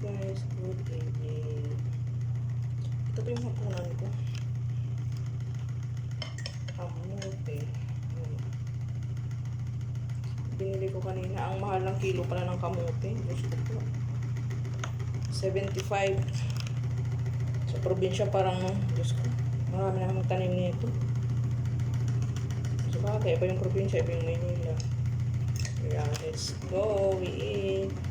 guys, good evening. Ito po yung hapunan ko. Kamote. Hmm. Binili ko kanina. Ang mahal ng kilo pala ng kamote. Diyos ko po. 75. Sa probinsya parang, Diyos ko, marami na magtanim nito. Sa bagay, iba yung probinsya, iba yung Manila. Kaya, let's go, we eat.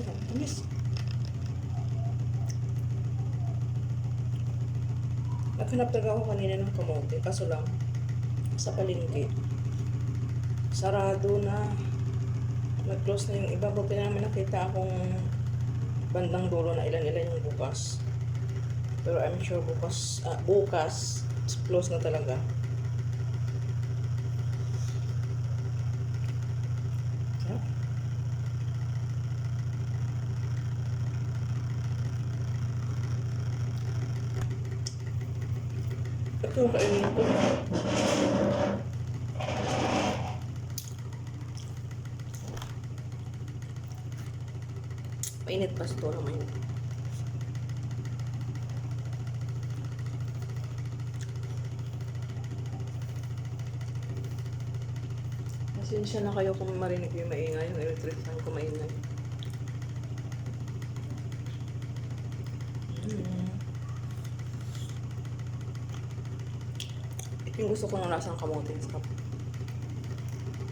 Sarap, tamis. Naghanap talaga ako kanina ng kamote, kaso lang, sa palengke. Sarado na. Nag-close na yung iba. Buti na naman nakita akong bandang dulo na ilan-ilan yung bukas. Pero I'm sure bukas, ah, bukas, close na talaga. Ito yung kainin ko. Mainit pa ito na mainit. Pasensya na kayo kung marinig yung maingay, yung electric fan ko maingay. Mm. Ito yung gusto ko ng lasang kamote. Sarap.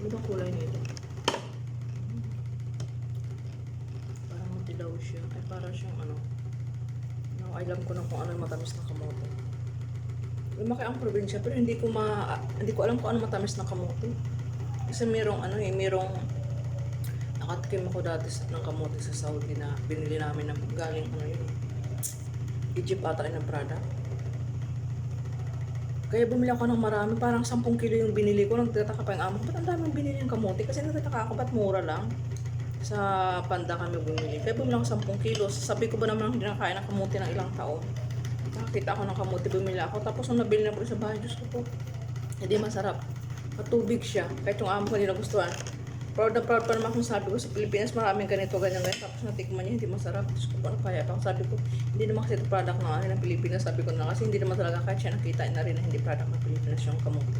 Ano ba kulay nito? Parang matilaw siya. Ay, parang siyang ano. No, alam ko na kung ano yung matamis na kamote. Lumaki ang probinsya, pero hindi ko ma... Hindi ko alam kung ano matamis na kamote. Kasi merong ano eh, merong... Nakatikim ako dati sa- ng kamote sa Saudi na binili namin ng galing ano yun. Egypt ata ng product. Kaya bumili ako ng marami, parang 10 kilo yung binili ko. Nagtataka pa yung amo, ba't ang daming binili yung kamote? Kasi nagtataka ako, ba't mura lang? Sa panda kami bumili. Kaya bumili ako 10 kilo. Sabi ko ba naman hindi nakain ng kamote ng ilang taon? Nakakita ako ng kamote, bumili ako. Tapos nung nabili na ko sa bahay, Diyos ko po, hindi masarap. Matubig siya. Kahit yung amo ko hindi nagustuhan. Proud na proud pa naman kung sabi ko sa Pilipinas maraming ganito, ganyan, ganyan. Tapos natikman niya, hindi masarap. Diyos ko, paano kaya? Tapos sabi ko, hindi naman kasi ito product ng akin ng Pilipinas. Sabi ko na kasi hindi naman talaga kahit siya nakita na rin na hindi product ng Pilipinas yung kamote.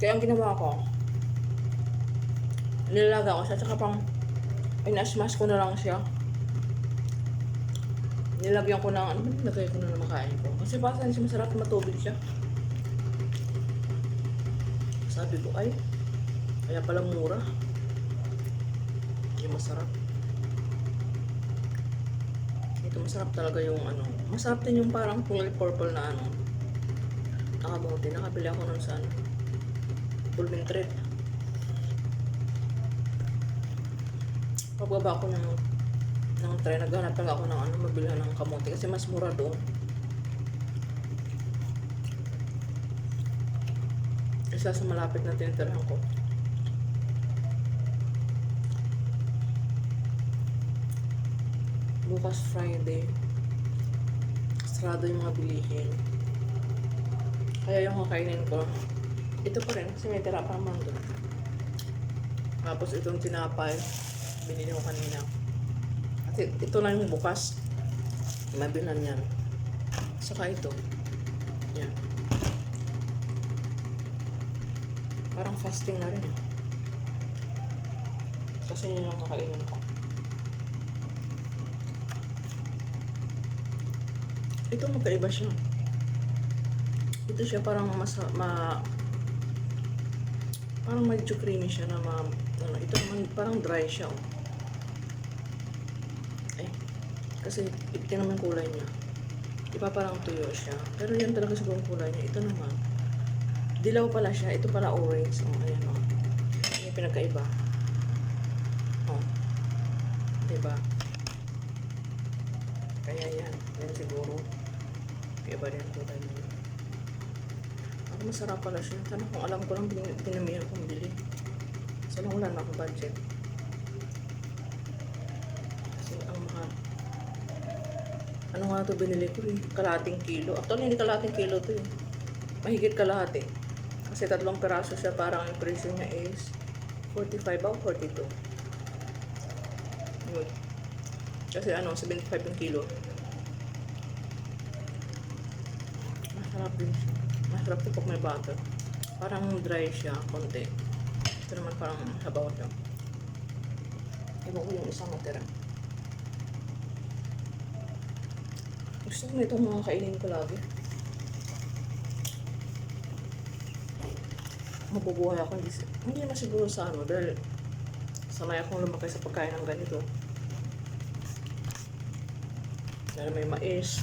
Kaya ang ginawa ko, nilalaga ko siya, tsaka pang pinasmas ko na lang siya. Nilagyan ko ng, ano ba nilagay ko na ng makain ko? Kasi basta siya masarap, matubig siya. Sabi ko, ay, kaya pala mura. Hindi masarap. Ito masarap talaga yung ano. Masarap din yung parang kulay purple na ano. Nakamote. Nakabili ako nun sa ano. Pulmin trip. Pagbaba ko ng ng try, naghanap talaga ako ng ano, mabilhan ng kamote kasi mas mura doon. Isa sa malapit na tinitirahan ko. Bukas Friday. Sarado yung mga bilihin. Kaya yung kakainin ko, ito pa rin kasi may tira pa naman doon. Tapos itong tinapay, binili ko kanina. At ito lang yung bukas. Mabilan yan. Saka ito. Yan. Parang fasting na rin. eh. Kasi yun yung kakainin ko. Ito magkaiba siya. Ito siya parang mas ma parang medyo creamy siya na ma ano, ito naman parang dry siya oh. Eh, kasi ito naman kulay niya. Iba parang tuyo siya. Pero yan talaga siguro kulay niya. Ito naman. Dilaw pala siya. Ito pala orange. Oh, ayan oh. Yung pinagkaiba. Oh. Diba? Kaya ba rin ang kulay niya. Ako masarap pala siya. Sana kung alam ko lang pin- pinamihan kong bili. Sana wala na akong budget. Kasi ang mahal. Ano nga ito binili ko eh? Kalating kilo. Actually, hindi kalating kilo to eh. Mahigit kalahati. Kasi tatlong peraso siya, parang yung presyo niya is 45 o 42. Yun. Kasi ano, 75 yung kilo. Masarap din siya. Masarap ito pag may butter. Parang dry siya, konti. Ito naman parang sabaw siya. Ewan ko yung isang natira. Gusto ko na itong mga kainin ko lagi. Mabubuhay ako. Hindi, hindi naman siguro sa ano. Dahil sanay akong lumaki sa pagkain ng ganito. Dahil may mais,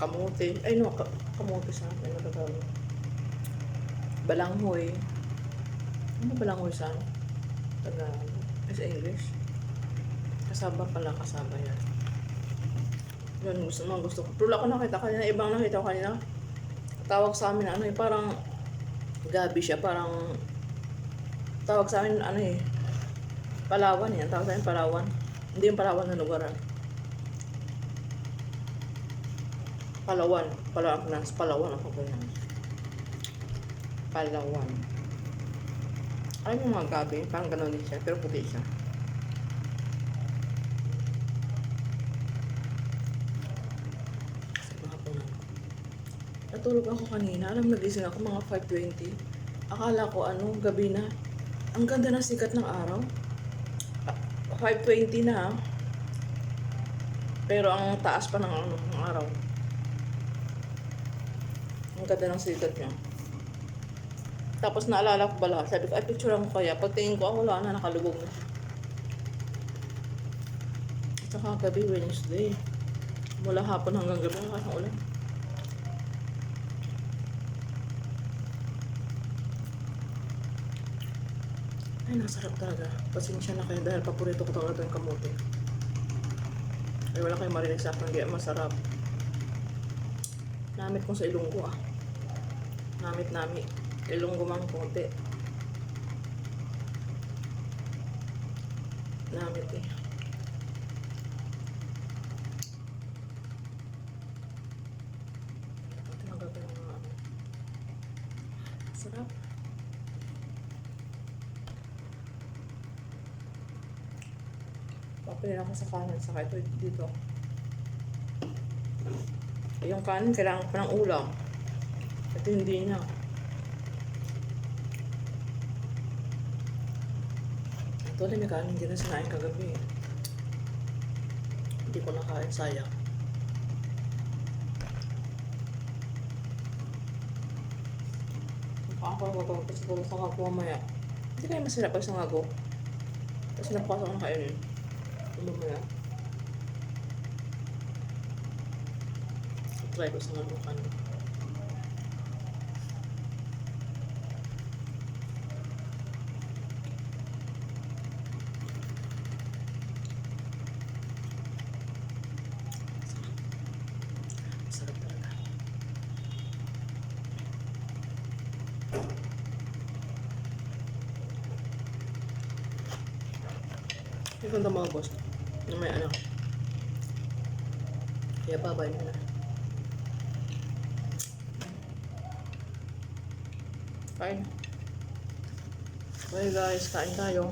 kamote. Ay no, ka, kamote sa akin. Ano ba? Balanghoy. Ano balanghoy sa ano? Ay, sa English. Kasama pala, kasama yan. Yan, gusto mo, gusto ko. Pero ako nakita kanina, ibang nakita ko kanina. Tawag sa amin, ano eh, parang gabi siya, parang tawag sa amin, ano eh, Palawan yan, tawag sa amin Palawan. Hindi yung Palawan na lugar, ah. Palawan, Palawan, Palawan, Palawan ako yan. Palawan. Alam mo mga gabi, parang ganun din siya, pero puti siya. Natulog ako kanina, alam nagising ako mga 5.20. Akala ko ano, gabi na. Ang ganda ng sikat ng araw. Ah, 5.20 na. Pero ang taas pa ng, ng araw. Ang ganda ng sikat niya. Tapos naalala ko bala, sabi ko, ay picture ko kaya. Pagtingin ko, ako wala na, nakalubog na siya. At saka gabi Wednesday. Mula hapon hanggang gabi, wala kang ulan. Ay, nasarap talaga. Pasensya na kayo dahil paborito ko talaga yung kamote. Ay, wala kayong marinig sa akin, hindi masarap. Namit ko sa ilonggo ah. Namit namit. Ilonggo mang konti. Namit eh. Ano. Sarap. Papilin ako sa kanin, saka ito dito. Yung kanin, kailangan pa ng ulam. Ito hindi na. Ito ulit may kanin, hindi na sinain kagabi. Hindi ko nakain, sayang. Ako ako ako kung sa ngago mamaya. Hindi kaya masarap sa ngago. Kasi napasok na kainin. Mamaya. Try ko sa talaga. Yung ganda mga boss. Na may ano. Kaya babay mo na. Kain. Bye guys, kain tayo.